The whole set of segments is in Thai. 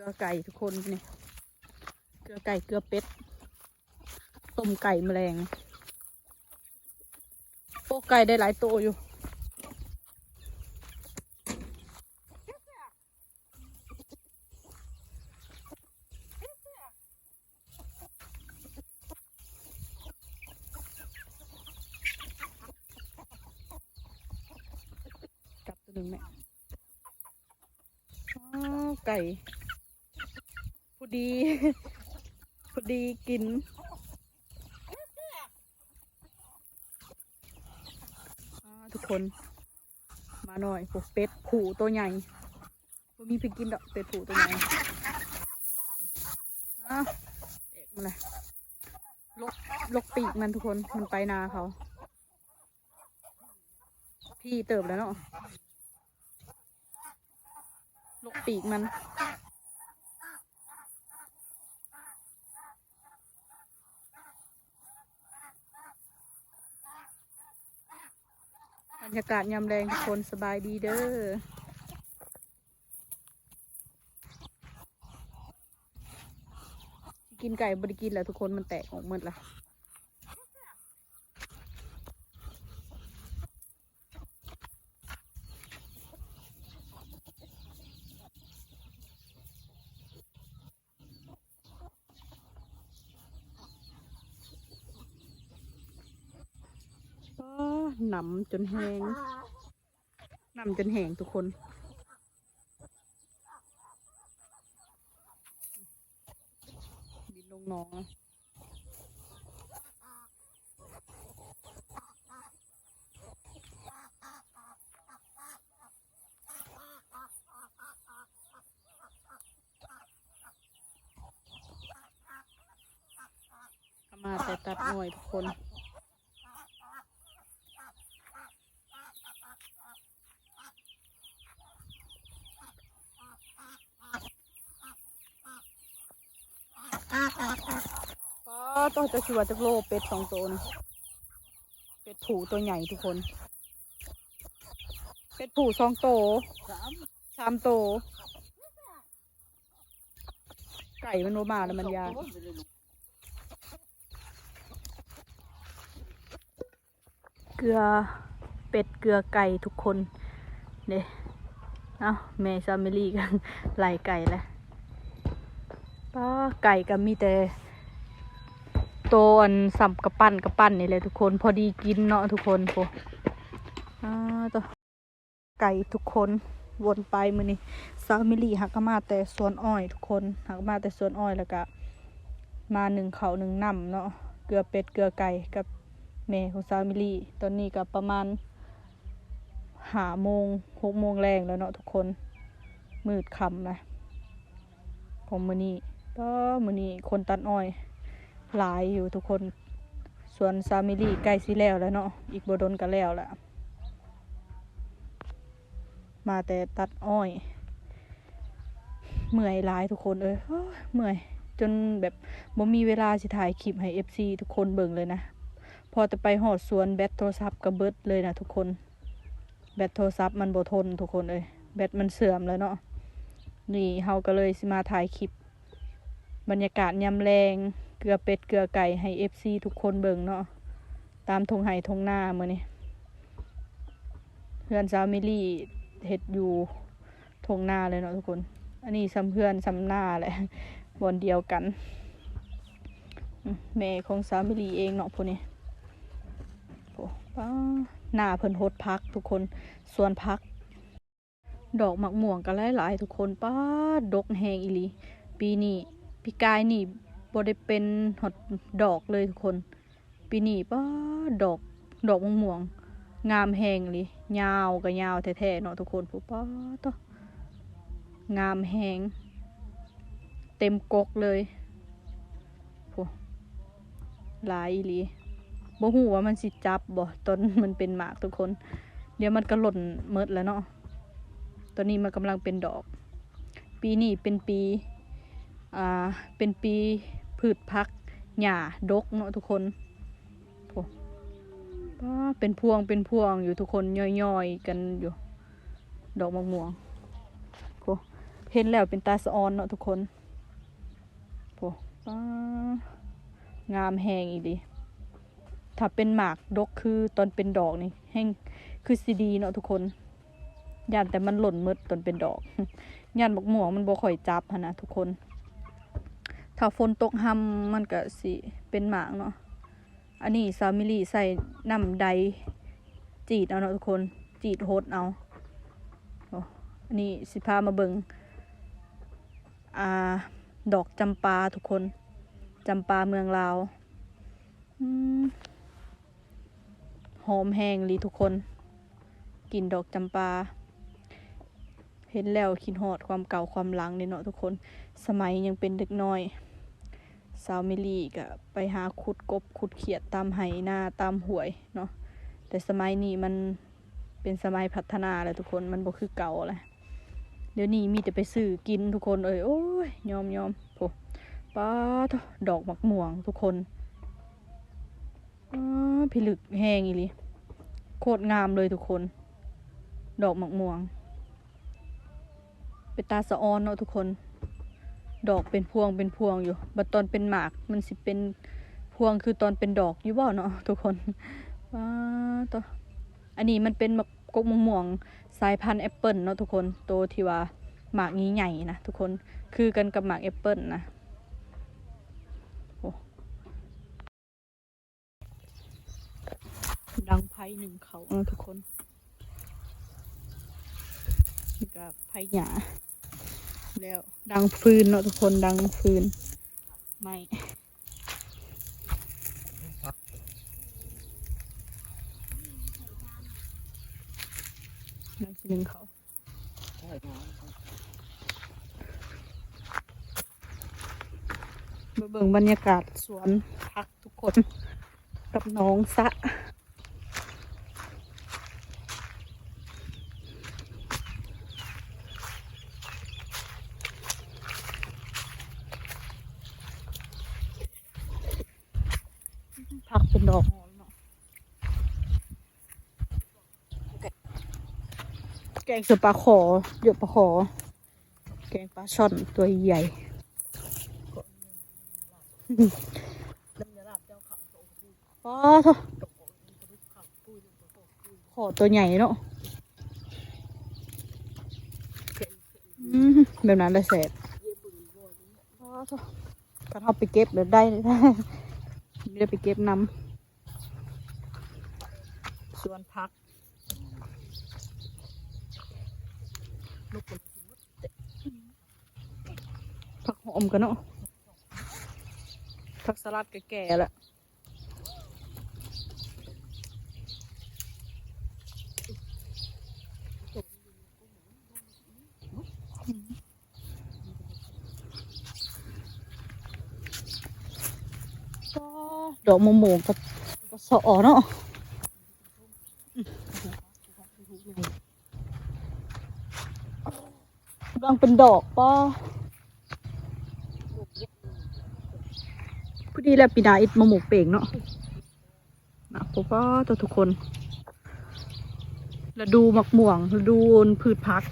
ลือไก่ทุกคนนี่เกลือไก่เกลือเป็ดต้มไก่แมลงโปกไก่ได้หลายตัวอยู่จับตัวหนึ่งแม่อ๋อไก่ ดี พอดีกิน ทุกคนมาหน่อยพวกเป็ดผูตัวใหญ่บ่มีไปกินดอกเป็ดผูตัวใหญ่อะเอกมันเลยลกลกปีกมันทุกคนมันไปนาเขา พี่เติบแล้วเนาะลกปีกมัน รยากาศยามแรงทุกคนสบายดีเด้อกินไก่บริกินแล้วทุกคนมันแตกออกหมดละ ก็ หนำจนแห้งหนำจนแห้งทุกคนบินลงหน้องอะเอามาแต่ตัดหน่อยทุกคน ก็ ต้องจะชัวจะโลเป็ดสองตัวนะเป็ดผูตัวใหญ่ทุกคน เป็ดผูสองตัวสามตัวไก่มันโนมาแล้วมันยากเกลือเป็ดเกลือไก่ทุกคนเนี่ยเอาแม่ซามิลี่กันไล่ไก่แล้วป้าไก่ก็มีแต่ ตัวอันสับกระปั้นกระปั้นนี่เลยทุกคนพอดีกินเนาะทุกคนโอ้ตัวไก่ทุกคนวนไปมือนี่ซามิลี่หักมาแต่สวนอ้อย ทุกคนหักมาแต่สวนอ้อยแล้วก็มาหนึ่งเขาหนึ่งน้ำเนาะเกลือเป็ดเกลือไก่กับแม่ของซามิลี่ตอนนี้ก็ประมาณหาโมงหกโมงแรงแล้วเนาะทุกคนมืดค่ำนะของมือนี้ก็มือนี้คนตัดอ้อย หลายอยู่ทุกคนส่วนซามิลี่ใกล้สิแล้วแล้วเนาะอีกบดนกันแล้วแหละมาแต่ตัดอ้อย เมื่อยหลายทุกคนเอ้ยโอ้ยเมื่อย จนแบบบ่มีเวลาสิถ่ายคลิปให้ FC ทุกคนเบิ่งเลยนะ พอจะไปหอดสวนแบตโทรศัพท์ก็เบิดเลยนะทุกคน แบตโทรศัพท์มันบ่ทนทุกคนเอ้ยแบตมันเสื่อมแล้วเนาะนี่เฮาก็เลยสิมาถ่ายคลิป บรรยากาศยำแรง เกลือเป็ดเกลือไก่ให้เอฟซีทุกคนเบิ่งเนาะตามทงไห้ทงหน้ามือนี่เพื่อนซามิลี่เห็ดอยู่ทงหน้าเลยเนาะทุกคน อันนี้ซ้ำเพื่อนซ้ำหน้าแหละบอนเดียวกันแม่ของซามิลี่เองเนาะพวกนี้โอ้ป้าหน้าเพิ่นโฮดพักทุกคนสวนพัก ดอกหมักม่วงก็หลายๆทุกคนป้าดกแหงอีลีปีนี้ปีกายนี่ บได้เป็นหดดอกเลยทุกคน ปีนี้ป้าดอกดอกม่วงม่วงงามแหงเลยยาวก็ยาวแท้ๆเนาะทุกคนผู้ป้าต่องามแหงเต็มกกเลยผู้หลายอีหลีบ่ฮู้ว่ามันสิจับบ่ตอนมันเป็นหมากทุกคน เดี๋ยวมันก็หล่นเมดแล้วเนาะตอนนี้มันกำลังเป็นดอก ปีนี้เป็นปี อ่าเป็นปีพืชพักหญ้าดกเนาะทุกคนโอ้เป็นพวงเป็นพวงอยู่ทุกคนย่อยๆกันอยู่ ดอกมะม่วงโอ้เห็นแล้วเป็นตาสะออนเนาะทุกคนโอ้งามแหงอีดีถ้าเป็นหมากดกคือตอนเป็นดอกนี่แห้งคือซีดีเนาะทุกคนย่านแต่มันหล่นมืดตอนเป็นดอกย่านบักหม่วงมันบ่ค่อยจับนะทุกคน ถ้าฝนตกหำมันก็สิเป็นหมากเนาะ อันนี้ซามิลีใส่น้ำใดจีดเอาเนาะทุกคน จีดโฮดเอาอันนี้สิพามาเบิงอ่า ดอกจำปาทุกคน จำปาเมืองลาวหอมแห้งลีทุกคนกลิ่นดอกจำปา เห็นแล้วคิดฮอดความเก่าความหลังนี่เนาะทุกคน สมัยยังเป็นเด็กน้อย สาวมิลีก็ไปหาขุดกบขุดเขียดตามไหนาตามหวยเนาะแต่สมัยนี้มันเป็นสมัยพัฒนาแล้วทุกคนมันบ่คือเก่าแล้วเดี๋ยวนี้มีแต่ไปซื้อกินทุกคนเอ้ยโอ้ยยอมยอมโอ้ป้าดอกหมักม่วงทุกคนอ้าพิลึกแห้งอีลีโคตรงามเลยทุกคน ดอกหมักม่วง เป็นตาสะออนเนาะทุกคน ดอกเป็นพวงเป็นพวงอยู่บัดตอนเป็นหมากมันสิเป็นพวงคือตอนเป็นดอกอยู่บ่เนาะทุกคนว้าตัวอันนี้มันเป็นมะกกม่วงสายพันธุ์แอปเปิลเนาะทุกคนโตวที่ว่าหมากนี้ใหญ่นะทุกคนคือกันกับหมากแอปเปิลนะโอ้ดังไพ่หนึ่งเขาเนาะทุกคนนี่ก็ไพ่หยา แล้ว ดังฟืนเนาะทุกคนดังฟืนไม่นั่งสิหนึ่งเขามาเบิ่งบรรยากาศสวนพักทุกคน กับน้องสะ ผักเป็นดอกแกงสปลาขอเยอปลาขอ แกงปลาช่อนตัวใหญ่ป้าทขอตัวใหญ่เนาะอืมแบบนั้นได้แสบป้าทก็เอาไปเก็บเดี๋ยวได้ได้ไม่ได้ไปเก็บน้ำสวนพัก ผักหอมกันเนาะผักสลัดแก่แล้วก็ดอกโมโมกับก็สอเนาะ กำลังเป็นดอกป้าพอดีแล้วปีดาอิดมาหมกเป่งเนาะนะพบว่าตัวทุกคนแล้วดูหมักม่วงล้วดูพืชพัก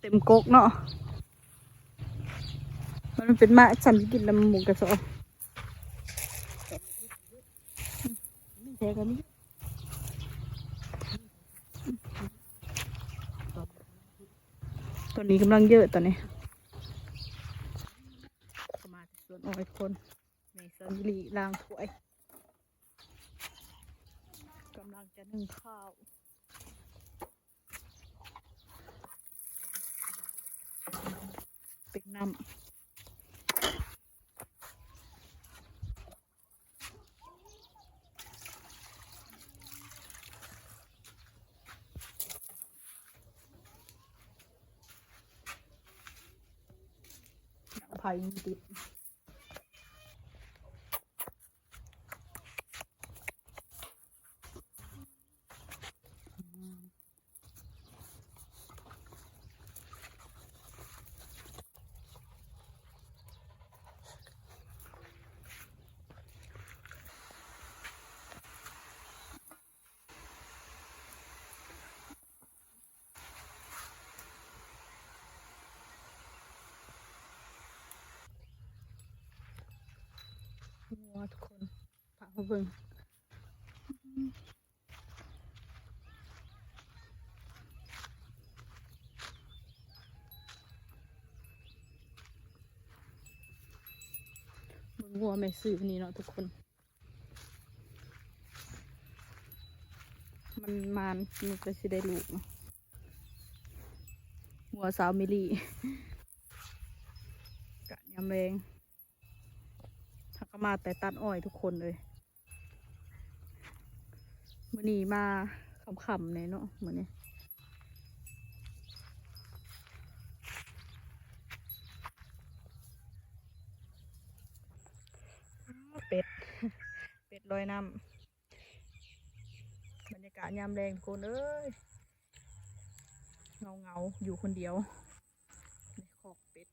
เต็มกกเนาะมันเป็นมะฉันกินลำหมูกระสอบไม่ แกันนี่ตอนนี้กำลังเยอะตอนนี้มาที่สวนอ้อยคนในซันลีลางถ้วยกำลังจะนึ่งข้าวเป็นน้ำ น้ำไผ่มีติด เบิ่งวัวแม่ซื้อนี่เนาะทุกคน มันมานมันก็สิได้ลูกเนาะหัวสาวมิลี่กะยำแรงทักก็มาแต่ตัดอ้อยทุกคนเลย มื่อนี้มาขำๆเลยเนาะเหมือนนี้เป็ด เป็ดลอยน้ำบรรยากาศยามแรงทุกคนเอ้ย เงาเงาอยู่คนเดียวในขอกเป็ด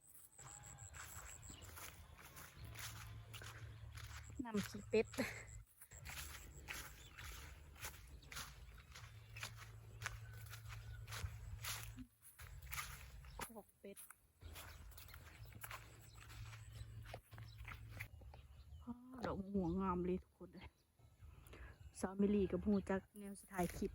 นำขี้เป็ด ขอกเป็ดอ้าว ดอกหัวงามเลยทุกคนเลยสาวมิลีกับหูจักแนวสถ่ายคลิป